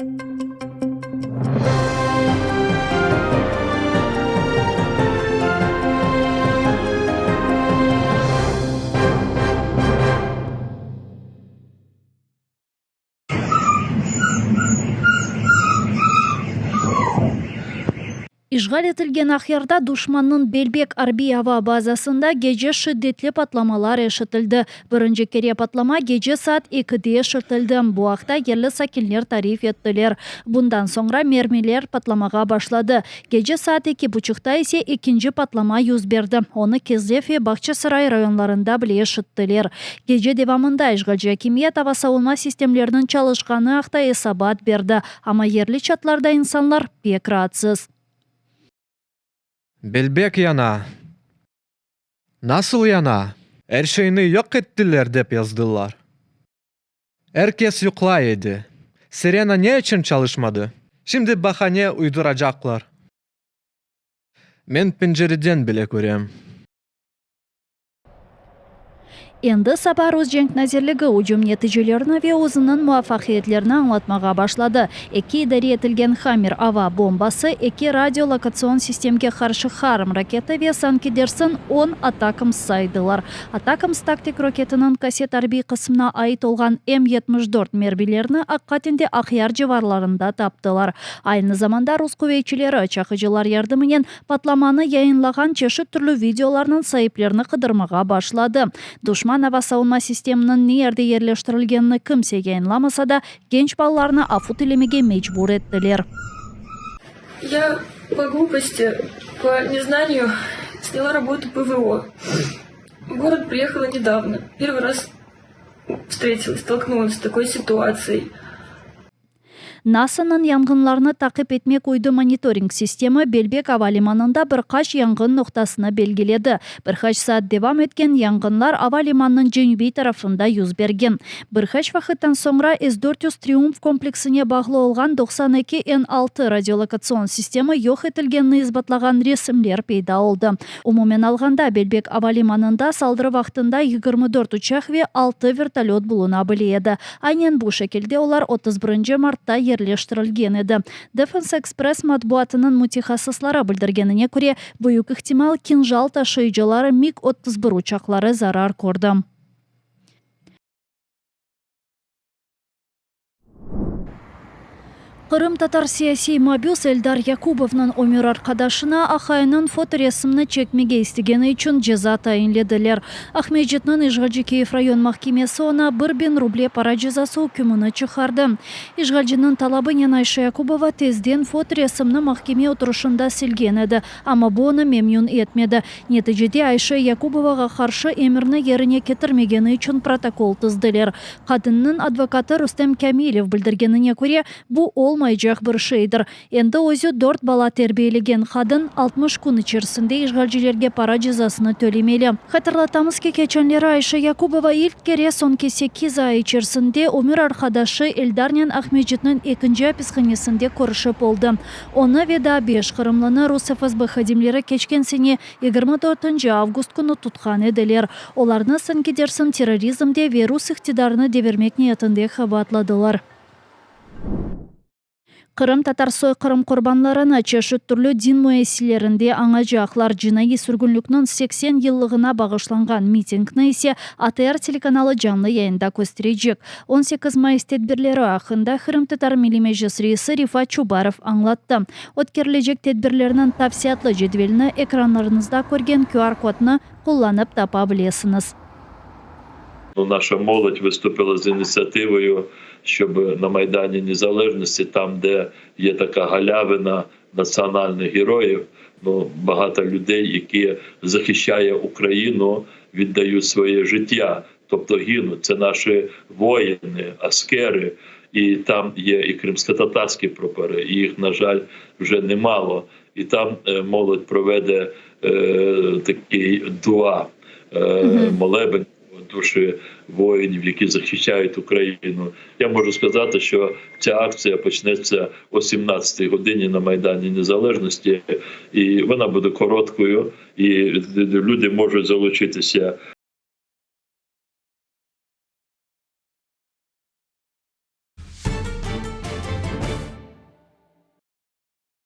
thank you Ишгал етілген ақярда душманның Белбек Арби ава базасында геже шиддетлі патламалар ешітілді. Бірінші кере патлама геже саат 2-де ешітілді. Буақта ерлі сакеллер тариф еттілер. Бұндан соңра мермелер патламаға башлады. Геже саат 2.30-та есе екінші патлама юз берді. Оны Кезлефе Бақчы сарай районларында біле ешіттілер. Геже девамында Ишгал Жакимият ава сауынма системлерінің çalışқаны ақта есабат берді. Ама ерлі чатларда инсанлар. Belbek yana. Nasıl yana? Her şeyini yok ettiler dep yazdılar. Herkes yuklaydı. Sirena ne için çalışmadı? Şimdi bahane uyduracaklar. Men pencereden bile görüyorum. Енді сапар өз женг назерлігі ұжым нәтижелерін өзінің муафақиетлерін аңлатмаға башлады. Эки идаре етілген Хаммер ава бомбасы, эки радиолокацион системге қаршы Харм ракета ве санкедерсін 10 атакам сайдылар. Атакамс тактик ракетінің кассет арби қысымна айт олған М-74 мербилеріні аққатінде ақяр жеварларында таптылар. Айны заманда рус кувейчілері чақыжылар ярдымынен патламаны түрлі видеоларының қыдырмаға ава сауынма системінің нерде ерлештірілгенini кімсе яйынламаса да, genç балаларына афу тілемеге мечбур еттілер. Я по глупости, по незнанию сняла работу ПВО. В город приехала недавно. Первый раз встретилась, столкнулась с такой ситуацией. НАСАның янгынларны тақып етмек ойды мониторинг система Белбек авалиманында бір қаш янгын ноқтасына белгіледі. Қаш саат девам еткен янгынлар авалиманның женюбей тарафында юз берген. Бір қаш вақыттан соңра С-400 Триумф комплексіне бағлы олған 92 N6 радиолокацион система йоқ етілгенні избатлаған ресімлер пейда олды. Умумен алғанда Белбек авалиманында салдыры вақтында 24 учақ ве 6 вертолет бұлына біледі. Айнен бұл шекелде олар 31 мартта ерлештірілген еді. Defense Express матбуатының мутихассыслары білдіргеніне көре бұйық ықтимал кинжал ташыйжылары МиГ-31 учақлары зарар көрді. Қырым татар саяси мабюс Элдар Якубовның өмір арқадашына ақайының фоторесімні чекмеге істегені үшін жаза тайынледілер. Ахмеджетнің Ижғалжикеев район махкемесі она 1 бен рубле пара жазасы үкіміні чықарды. Ижғалжының талабы Айша Якубова тезден фоторесімні махкеме отырышында селген еді, ама бұны мемнун етмеді. Нетижеде Айша Якубоваға қаршы емірні еріне кетірмегені үшін протокол тыздылер. Қадынның адвокаты Рустем Камилев білдіргеніне көре, бұл ол болмайжақ бір шейдір. Енді өзі дорт бала тербейлеген қадын 60 күн içerisinde işgalcilerге пара жазасыны төлемелі. Хатırlatамыз ки кеченлері Айша Якубова ilk кере son 8 ай içerisinde өмір арқадашы Элдарнян Ахмеджетнің екінші аписханесінде көрішіп болды. Оны веда 5 қырымлыны Рус ФСБ хадимлері кечкен сене 24 август күні тұтқан еділер. Оларны сынкедерсін терроризмде вирус иқтидарыны девермек ниетінде хабатладылар. Қырым татар сойқырым құрбанларына чешіт түрлі дин муэсилерінде аңа жақлар жинайы сүргінлікнің 80 еллығына бағышланған митингні есе АТР телеканалы жанлы яйында көстережек. 18 май тедбірлері ақында Қырым татар милимежес рейсі Рифа Чубаров аңлатты. Өткерлежек тедбірлерінің тавсиятлы жедвеліні экранларыңызда көрген QR-кодны қолланып тапа білесіңіз. Ну, наша молодь виступила з ініціативою, щоб на Майдані Незалежності, там, де є така галявина національних героїв, ну, багато людей, які захищають Україну, віддають своє життя, тобто гинуть. Це наші воїни, аскери. І там є і кримсько-татарські прапори, і їх, на жаль, вже немало. І там е, молодь проведе е, такий дуа, е, молебень душі воїнів, які захищають Україну. Я можу сказати, що ця акція почнеться о 17-й годині на Майдані Незалежності, і вона буде короткою, і люди можуть залучитися